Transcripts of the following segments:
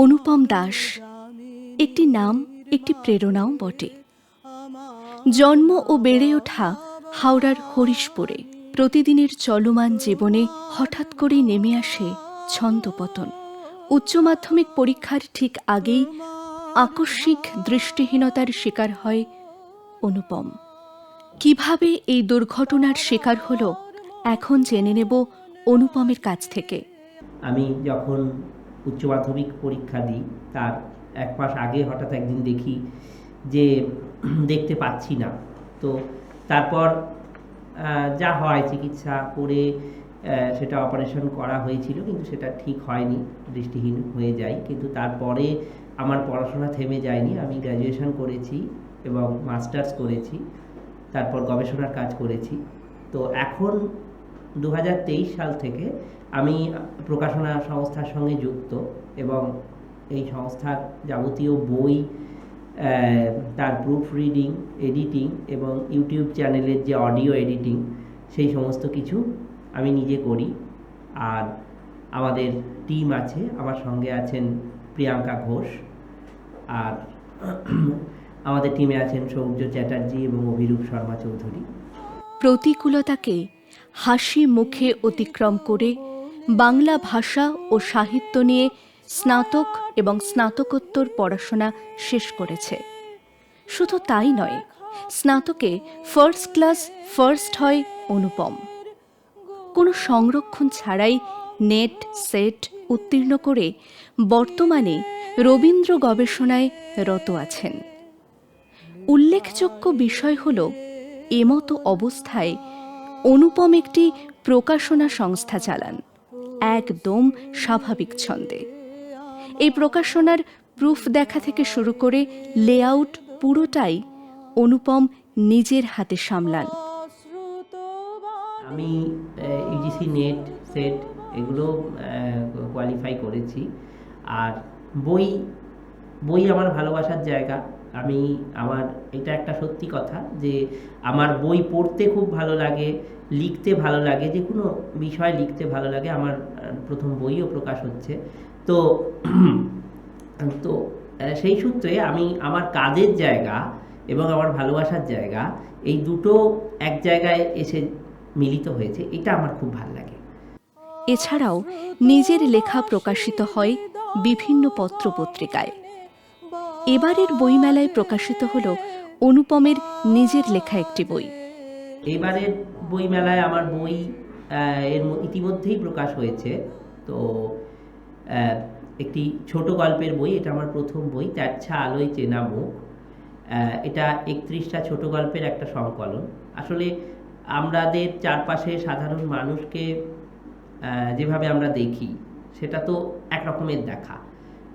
অনুপম দাস। একটি নাম, একটি প্রেরণাও বটে। জন্ম ও বেড়ে ওঠা হাওড়ার হরিশপুরে। প্রতিদিনের চলমান জীবনে হঠাৎ করেই নেমে আসে ছন্দপতন। উচ্চ মাধ্যমিক পরীক্ষার ঠিক আগেই আকস্মিক দৃষ্টিহীনতার শিকার হয় অনুপম। কীভাবে এই দুর্ঘটনার শিকার হলো, এখন জেনে নেব অনুপমের কাছ থেকে। আমি যখন উচ্চ মাধ্যমিক পরীক্ষা দিই। তার এক মাস আগে হঠাৎ একদিন দেখি যে দেখতে পাচ্ছি না। তো তারপর যা হয় চিকিৎসা করে সেটা অপারেশন করা হয়েছিল, কিন্তু সেটা ঠিক হয়নি, দৃষ্টিহীন হয়ে যায় কিন্তু তারপরে আমার পড়াশোনা থেমে যায়নি। আমি গ্র্যাজুয়েশন করেছি এবং মাস্টার্স করেছি, তারপর গবেষণার কাজ করেছি। তো এখন দু হাজার তেইশ সাল থেকে আমি প্রকাশনা সংস্থার সঙ্গে যুক্ত এবং এই সংস্থার যাবতীয় বই তার প্রুফ রিডিং এডিটিং এবং ইউটিউব চ্যানেলের যে অডিও এডিটিং সেই সমস্ত কিছু আমি নিজে করি। আর আমাদের টিম আছে, আমার সঙ্গে আছেন প্রিয়াঙ্কা ঘোষ। আর আমাদের টিমে আছেন সৌর্য চ্যাটার্জি এবং অভিরূপ শর্মা চৌধুরী। প্রতিকূলতাকে হাসি মুখে অতিক্রম করে বাংলা ভাষা ও সাহিত্য নিয়ে স্নাতক এবং স্নাতকোত্তর পড়াশোনা শেষ করেছে। শুধু তাই নয়, স্নাতকে ফার্স্ট ক্লাস ফার্স্ট হয় অনুপম। কোনো সংরক্ষণ ছাড়াই নেট, সেট উত্তীর্ণ করে বর্তমানে রবীন্দ্র গবেষণায় রত আছেন। উল্লেখযোগ্য বিষয় হল, এমতো অবস্থায় অনুপম একটি প্রকাশনা সংস্থা চালান। একদম স্বাভাবিক ছন্দে। এই প্রকাশনার প্রুফ দেখা থেকে শুরু করে লেআউট পুরোটাই অনুপম নিজের হাতে সামলান। আমি ইউজিসি নেট সেট এগুলো কোয়ালিফাই করেছি। আর বই বই আমার ভালোবাসার জায়গা। আমি আমার, এটা একটা সত্যি কথা যে আমার বই পড়তে খুব ভালো লাগে, লিখতে ভালো লাগে, যে কোনো বিষয় লিখতে ভালো লাগে, আমার প্রথম বইও প্রকাশ হচ্ছে। তো তো সেই সূত্রে আমি আমার কাজের জায়গা এবং আমার ভালোবাসার জায়গা, এই দুটো এক জায়গায় এসে মিলিত হয়েছে, এটা আমার খুব ভালো লাগে। এছাড়াও নিজের লেখা প্রকাশিত হয় বিভিন্ন পত্র পত্রিকায় এবারের বইমেলায় প্রকাশিত হল অনুপমের নিজের লেখা একটি বই। এবারের বইমেলায় আমার বই এর ইতিমধ্যেই প্রকাশ হয়েছে। তো একটি ছোট গল্পের বই, এটা আমার প্রথম বই, ত্যাচ্ছা আলোয় চেনা মুখ। এটা একত্রিশটা ছোট গল্পের একটা সংকলন। আসলে আমাদের চারপাশে সাধারণ মানুষকে যেভাবে আমরা দেখি, সেটা তো এক রকমের দেখা।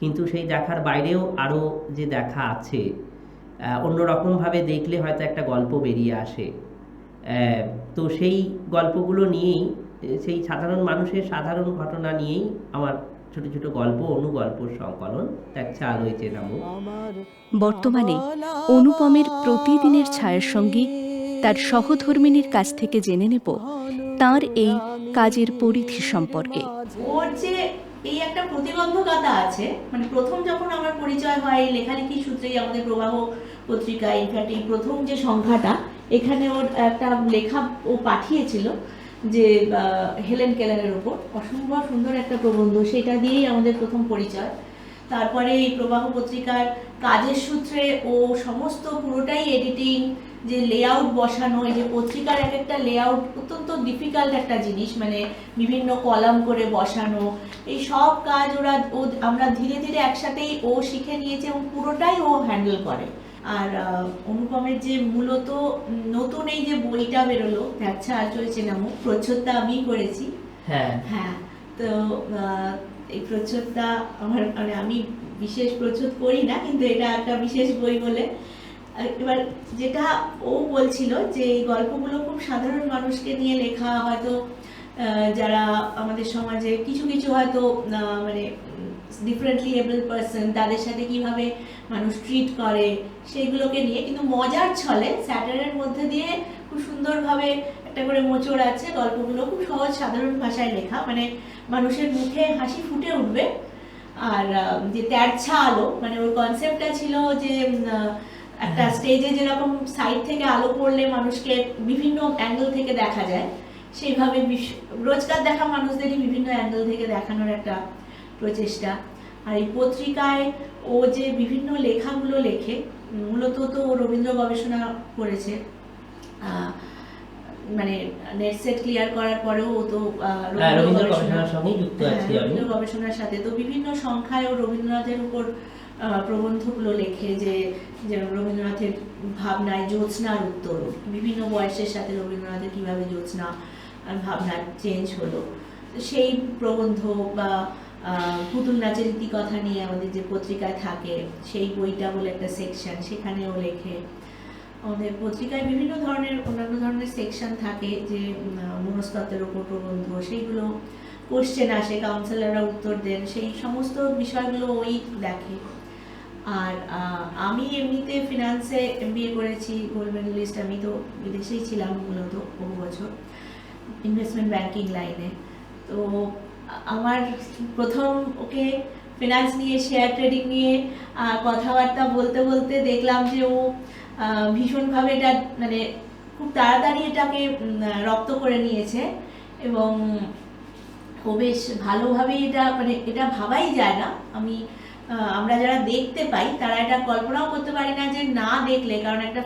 কিন্তু সেই দেখার বাইরেও আরও যে দেখা আছে অন্যরকমভাবে দেখলে হয়তো একটা গল্প বেরিয়ে আসে। তো সেই গল্পগুলো নিয়েই সেই সাধারণ মানুষের সাধারণ ঘটনা নিয়েই আমার ছোট ছোট গল্প অনুগল্প সংকলন একটা আলোয় চেনামো আমার বর্তমানে অনুপমের প্রতিদিনের ছায়াসঙ্গী তার সহধর্মিনীর কাছ থেকে জেনে নেব তার এই কাজের পরিধি সম্পর্কে। ওর যে এই একটা প্রতিবন্ধকতা আছে। মানে প্রথম যখন আমার পরিচয় হয় এই লেখালেখি সূত্রেই আমাদের প্রবাহ পত্রিকা, ইনফ্যাক্ট এই প্রথম যে সংখ্যাটা, এখানে ওর একটা লেখা ও পাঠিয়েছিল যে হেলেন কেলারের ওপর। অসম্ভব সুন্দর একটা প্রবন্ধ, সেটা দিয়েই আমাদের প্রথম পরিচয়। তারপরে এই প্রবাহ পত্রিকার কাজের সূত্রে ও সমস্ত পুরোটাই এডিটিং যে লেআউট বসানো এই যে পত্রিকার এক একটা লেআউট অত্যন্ত ডিফিকাল্ট একটা জিনিস মানে বিভিন্ন কলাম করে বসানো এই সব কাজ ওরা ও আমরা ধীরে ধীরে একসাথেই ও শিখে নিয়েছে এবং পুরোটাই ও হ্যান্ডেল করে। আর অনুপমের যে মূলত নতুন এই যে বইটা বেরোলো আচ্ছা আর চলছে নামক প্রচ্ছদটা আমিই করেছি। হ্যাঁ। হ্যাঁ তো এই প্রচ্ছদটা আমার মানে আমি বিশেষ প্রচ্ছদ করি না কিন্তু এটা একটা বিশেষ বই বলে। এবার যেটা ও বলছিল যে এই গল্পগুলো খুব সাধারণ মানুষকে নিয়ে লেখা, হয়তো যারা আমাদের সমাজে কিছু কিছু হয়তো মানে ডিফারেন্টলি এবল পার্সন তাদের সাথে কীভাবে মানুষ ট্রিট করে, সেইগুলোকে নিয়ে কিন্তু মজার ছলে স্যাটারের মধ্যে দিয়ে খুব সুন্দরভাবে একটা করে মোচড় আছে, গল্পগুলো খুব সহজ সাধারণ ভাষায় লেখা মানে মানুষের মুখে হাসি ফুটে উঠবে। আর যে তেরছা আলো মানে ওর কনসেপ্টটা ছিল যে একটা স্টেজে যেরকম সাইড থেকে আলো পড়লে মানুষকে বিভিন্ন অ্যাঙ্গেল থেকে দেখা যায় সেইভাবে রোজকার দেখা মানুষদেরই বিভিন্ন অ্যাঙ্গেল থেকে দেখানোর একটা প্রচেষ্টা। আর এই পত্রিকায় ও যে বিভিন্ন লেখাগুলো লেখে মূলত তো ও রবীন্দ্র গবেষণা করেছে মানে নেট সেট ক্লিয়ার করার পরেও ও তো আহ, হ্যাঁ রবীন্দ্র গবেষণার সঙ্গেই যুক্ত হ্যাঁ, রবীন্দ্র গবেষণার সাথে। তো বিভিন্ন সংখ্যায় ও রবীন্দ্রনাথের উপর প্রবন্ধগুলো লেখে যে যে রবীন্দ্রনাথের ভাবনায় জ্যোৎস্নার উত্তর। বিভিন্ন বয়সের সাথে রবীন্দ্রনাথের কীভাবে জ্যোৎস্না ভাবনা চেঞ্জ হলো। সেই প্রবন্ধ বা পুতুল নাচের ইতিকথা নিয়ে আমাদের যে পত্রিকায় থাকে, সেই বইটা বলে একটা সেকশন সেখানেও লেখে। আমাদের পত্রিকায় বিভিন্ন ধরনের, অন্যান্য ধরনের সেকশন থাকে যে মনস্তত্ত্বের উপর প্রবন্ধ, সেইগুলো কোশ্চেন আসে কাউন্সিলররা উত্তর দেন, সেই সমস্ত বিষয়গুলো ওই দেখে। আর আমি এমনিতে ফিনান্সে এমবিএ করেছি গোল্ড মেডেলিস্ট আমি তো বিদেশেই ছিলাম মূলত বহু বছর ইনভেস্টমেন্ট ব্যাংকিং লাইনে তো আমার প্রথম ওকে ফিনান্স নিয়ে শেয়ার ট্রেডিং নিয়ে কথাবার্তা বলতে বলতে দেখলাম যে ও ভীষণভাবে এটা মানে খুব তাড়াতাড়ি এটাকে রপ্ত করে নিয়েছে এবং ও বেশ ভালোভাবেই এটা মানে এটা ভাবাই যায় না। আমি আমরা যারা দেখতে পাই তারা এটা কল্পনাও করতে পারি না যে না দেখলে কারণ একটা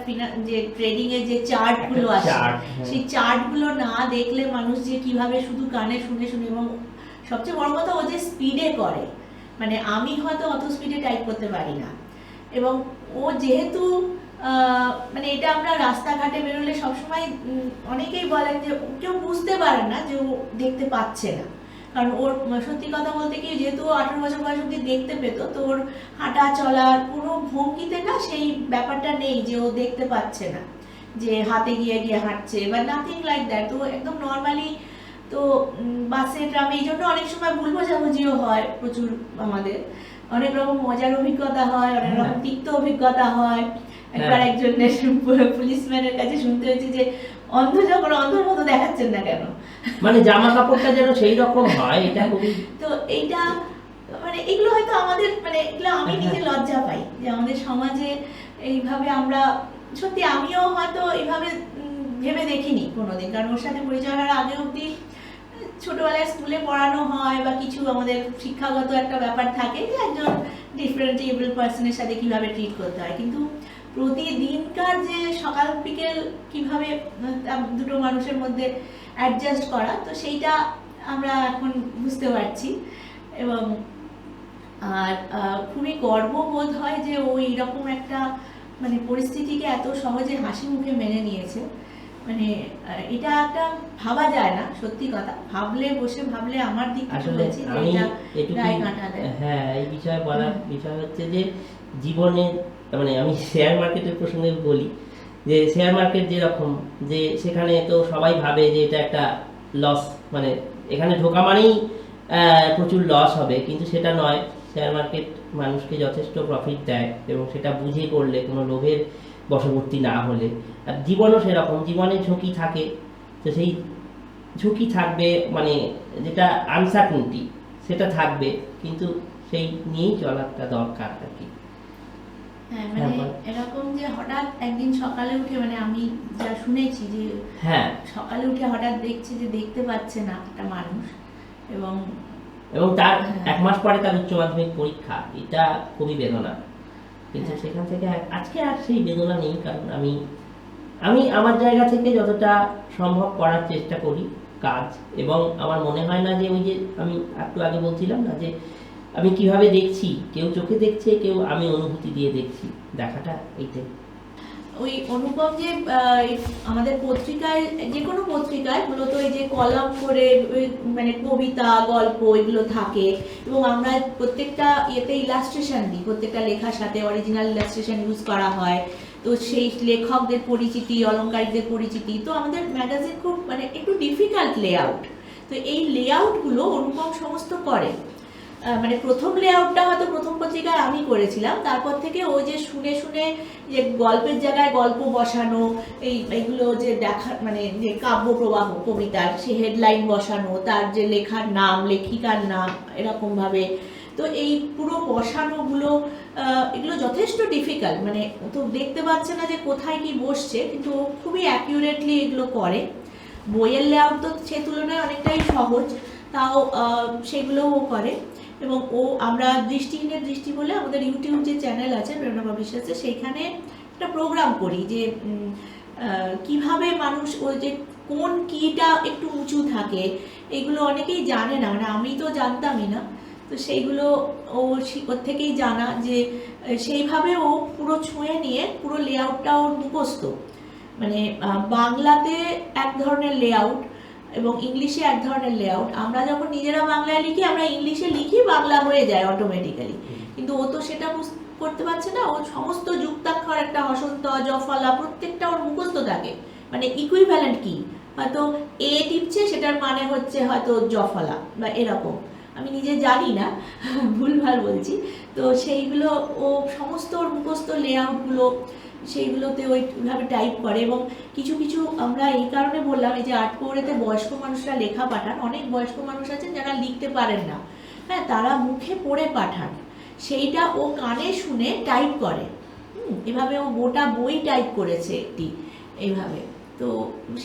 যে ট্রেডিং এর যে চার্টগুলো আছে হ্যাঁ। সেই চার্টগুলো না দেখলে মানুষ যে কীভাবে শুধু কানে শুনে শুনে এবং সবচেয়ে বড় কথা ও যে স্পিডে করে মানে আমি হয়তো অত স্পিডে টাইপ করতে পারি না এবং ও যেহেতু আহ, মানে এটা আমরা রাস্তাঘাটে বেরোলে সবসময় অনেকেই বলেন যে কেউ বুঝতে পারেন না যে ও দেখতে পাচ্ছে না কারণ ওর সত্যি কথা বলতে কি যেহেতু আঠারো বছর বয়স অব্দি দেখতে পেত তো ওর হাঁটা চলার কোনো ভঙ্গিতে না সেই ব্যাপারটা নেই যে ও দেখতে পাচ্ছে না যে হাতে গিয়ে গিয়ে হাঁটছে বা নাথিং লাইক দ্যাট তো একদম নর্মালি তো বাসে ট্রামে এই জন্য অনেক সময় ভুল বোঝাবুঝিও হয় প্রচুর আমাদের অনেক রকম মজার অভিজ্ঞতা হয় অনেক রকম হ্যাঁ। তিক্ত অভিজ্ঞতা হয় একবার হ্যাঁ। একজনের পুলিশম্যানের কাছে শুনতে হয়েছে যে অন্ধ যখন অন্ধর মতো দেখাচ্ছেন না কেন? মানে জামা কাপড়টা যেন সেই রকম হয় এটা খুবই তো এইটা মানে এগুলো হয়তো আমাদের মানে এগুলো আমি নিজে লজ্জা পাই যে আমাদের সমাজে এইভাবে আমরা সত্যি আমিও হয়তো এইভাবে ভেবে দেখিনি কোনোদিন। কারণ ওর সাথে পরিচয় হওয়ার আগে অবধি ছোটবেলায় স্কুলে পড়ানো হয় বা কিছু আমাদের শিক্ষাগত একটা ব্যাপার থাকে যে একজন ডিফারেন্টলি এবল পার্সনের সাথে কীভাবে ট্রিট করতে হয়। কিন্তু প্রতিদিনকার যে সকাল বিকেল কীভাবে দুটো মানুষের মধ্যে অ্যাডজাস্ট করা, তো সেইটা আমরা এখন বুঝতে পারছি। এবং, আর খুবই গর্ববোধ হয় যে ও এইরকম একটা মানে পরিস্থিতিকে এত সহজে হাসি মুখে মেনে নিয়েছে। মানে এটা একটা ভাবা যায় না সত্যি কথা। ভাবলে বসে ভাবলে আমার দিক থেকে যে এটা গায়ে কাঁটা দেয়। হ্যাঁ এই বিষয়ে বলার বিষয় হচ্ছে যে জীবনে মানে আমি শেয়ার মার্কেটের প্রসঙ্গে বলি যে শেয়ার মার্কেট যেরকম যে সেখানে তো সবাই ভাবে যে এটা একটা লস মানে এখানে ঢোকা মানেই আহ, প্রচুর লস হবে কিন্তু সেটা নয়। শেয়ার মার্কেট মানুষকে যথেষ্ট প্রফিট দেয় এবং সেটা বুঝে করলে কোনো লোভের বশবর্তী না হলে। জীবনও সেরকম জীবনে ঝুঁকি থাকে। তো সেই ঝুঁকি থাকবে মানে যেটা আনসার্টনিটি সেটা থাকবে কিন্তু সেই নিয়েই চলাটা দরকার আর কি হ্যাঁ হ্যাঁ, মানে এরকম যে হঠাৎ একদিন সকালে উঠে মানে আমি যা শুনেছি যে হ্যাঁ। সকালে উঠে হঠাৎ দেখছে যে দেখতে পাচ্ছে না একটা মানুষ এবং এবং তার হ্যাঁ। এক মাস পরে তার উচ্চ মাধ্যমিক পরীক্ষা এটা খুবই বেদনা। কিন্তু হ্যাঁ। সেখান থেকে আজকে আর সেই বেদনা নেই কারণ আমি আমি আমার জায়গা থেকে যতটা সম্ভব করার চেষ্টা করি কাজ, এবং আমার মনে হয় না যে ওই যে আমি একটু আগে বলছিলাম না যে আমি কীভাবে দেখছি, কেউ চোখে দেখছে, কেউ আমি অনুভূতি দিয়ে দেখছি, দেখাটা এইটাই। ওই অনুপম যে আমাদের পত্রিকায়, যে কোনো পত্রিকায় মূলত এই যে কলাম করে মানে কবিতা, গল্প এগুলো থাকে, এবং আমরা প্রত্যেকটা ইয়েতে ইলাস্ট্রেশন দিই, প্রত্যেকটা লেখার সাথে অরিজিনাল ইলাস্ট্রেশন ইউজ করা হয়। তো সেই লেখকদের পরিচিতি অলংকারিকদের পরিচিতি, তো আমাদের ম্যাগাজিন খুব মানে একটু ডিফিকাল্ট লেআউট তো এই লেআউটগুলো অনুপম সমস্ত করে। মানে প্রথম লেআউটটা হয়তো প্রথম পত্রিকায় আমি করেছিলাম, তারপর থেকে ও যে শুনে শুনে যে গল্পের জায়গায় গল্প বসানো, এই এইগুলো যে দেখা মানে যে কাব্য প্রবাহ কবিতার, সে হেডলাইন বসানো, তার যে লেখার নাম, লেখিকার নাম, এরকমভাবে। তো এই পুরো বসানোগুলো এগুলো যথেষ্ট ডিফিকাল্ট মানে তো দেখতে পাচ্ছে না যে কোথায় কি বসছে, কিন্তু খুবই অ্যাকিউরেটলি এগুলো করে। বইয়ের লেআউট তো সে তুলনায় অনেকটাই সহজ, তাও সেগুলোও করে। এবং ও, আমরা দৃষ্টিহীনের দৃষ্টি বলে আমাদের ইউটিউব যে চ্যানেল আছে প্রেরণা বিশ্বাসে সেইখানে একটা প্রোগ্রাম করি যে কীভাবে মানুষ ওই যে কোন কিটা একটু উঁচু থাকে, এগুলো অনেকেই জানে না। মানে আমি তো জানতামই না। তো সেইগুলো ও ওর থেকেই জানা যে সেইভাবে ও পুরো ছুঁয়ে নিয়ে পুরো লেআউটটা ওর মুখস্থ। মানে বাংলাতে এক ধরনের লেআউট এবং ইংলিশে এক ধরনের লেআউট। আমরা যখন নিজেরা বাংলায় লিখি, আমরা ইংলিশে লিখি, বাংলা হয়ে যায় অটোমেটিক্যালি কিন্তু ও তো সেটা করতে পারছে না। ও সমস্ত যুক্তাক্ষর, একটা হসন্ত, জফলা, প্রত্যেকটা ওর মুখস্থ থাকে। মানে ইকুইভ্যালেন্ট কি? হয়তো এ টিপছে, সেটার মানে হচ্ছে হয়তো জফলা বা এরকম। আমি নিজে জানি না, ভুলভাল বলছি। তো সেইগুলো ও সমস্ত মুখস্থ লেআউটগুলো সেইগুলোতে ওইভাবে টাইপ করে এবং কিছু কিছু আমরা এই কারণে বললাম, এই যে আট পৌড়েতে বয়স্ক মানুষরা লেখা পাঠান, অনেক বয়স্ক মানুষ আছেন যারা লিখতে পারেন না। হ্যাঁ তারা মুখে পড়ে পাঠান। সেইটা ও কানে শুনে টাইপ করে। এভাবে ও গোটা বই টাইপ করেছে একটি এইভাবে তো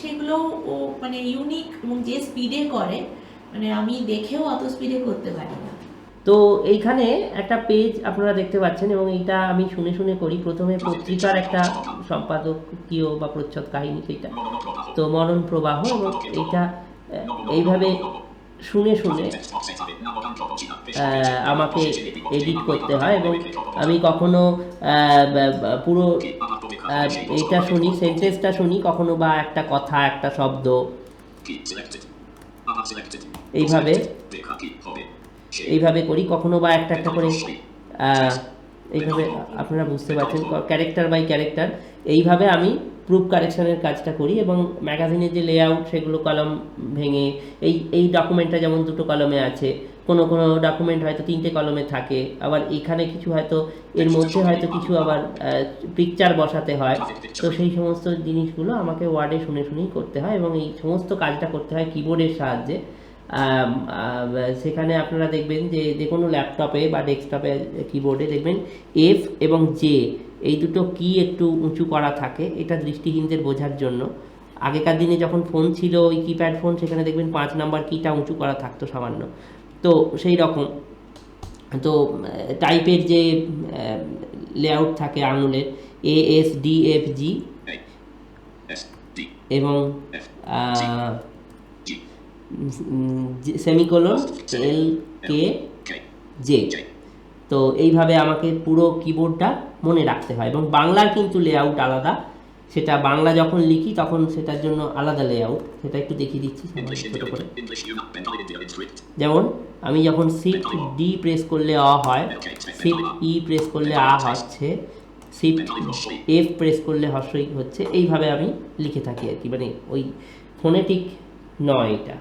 সেগুলো ও মানে ইউনিক এবং যে স্পিডে করে মানে আমি দেখেও অত স্পিডে করতে পারি না তো এইখানে একটা পেজ আপনারা দেখতে পাচ্ছেন এবং এইটা আমি শুনে শুনে করি। প্রথমে পত্রিকার একটা সম্পাদকীয় বা প্রচ্ছদ কাহিনী সেটা তো মরণ প্রবাহ এবং এইটা এইভাবে শুনে শুনে আমাকে এডিট করতে হয় এবং আমি কখনো পুরো এইটা শুনি সেন্টেন্সটা শুনি, কখনো বা একটা কথা, একটা শব্দ। এইভাবে এইভাবে করি, কখনো বা একটা একটা করে এইভাবে আপনারা বুঝতে পারছেন ক্যারেক্টার বাই ক্যারেক্টার এইভাবে আমি প্রুফ কারেকশনের কাজটা করি এবং ম্যাগাজিনের যে লেআউট সেগুলো কলম ভেঙে, এই এই ডকুমেন্টটা যেমন দুটো কলমে আছে, কোনো কোনো ডকুমেন্ট হয়তো তিনটে কলমে থাকে, আবার এখানে কিছু হয়তো এর মধ্যে হয়তো কিছু আবার পিকচার বসাতে হয়। তো সেই সমস্ত জিনিসগুলো আমাকে ওয়ার্ডে শুনে শুনেই করতে হয় এবং এই সমস্ত কাজটা করতে হয় কিবোর্ডের সাহায্যে। সেখানে আপনারা দেখবেন যে যে কোনো ল্যাপটপে বা ডেস্কটপে কিবোর্ডে দেখবেন এফ এবং জে এই দুটো কি একটু উঁচু করা থাকে। এটা দৃষ্টিহীনদের বোঝার জন্য। আগেকার দিনে যখন ফোন ছিল ওই কিপ্যাড ফোন সেখানে দেখবেন পাঁচ নাম্বার কিটা উঁচু করা থাকতো সামান্য। তো সেই রকম। তো টাইপের যে লেআউট থাকে আঙুলের A S D F G এবং সেমিকোলন এল কে জে তো এইভাবে আমাকে পুরো কিবোর্ডটা মনে রাখতে হয় এবং বাংলার কিন্তু লেআউট আলাদা। সেটা বাংলা যখন লিখি তখন সেটার জন্য আলাদা লেআউট সেটা একটু দেখিয়ে দিচ্ছি ছোটো করে। যেমন আমি যখন শিফট ডি প্রেস করলে অ হয় শিফট ই প্রেস করলে আ হচ্ছে শিফট এফ প্রেস করলে হর্ষই হচ্ছে। এইভাবে আমি লিখে থাকি আর কি। মানে ওই ফোনেটিক নয় এটা।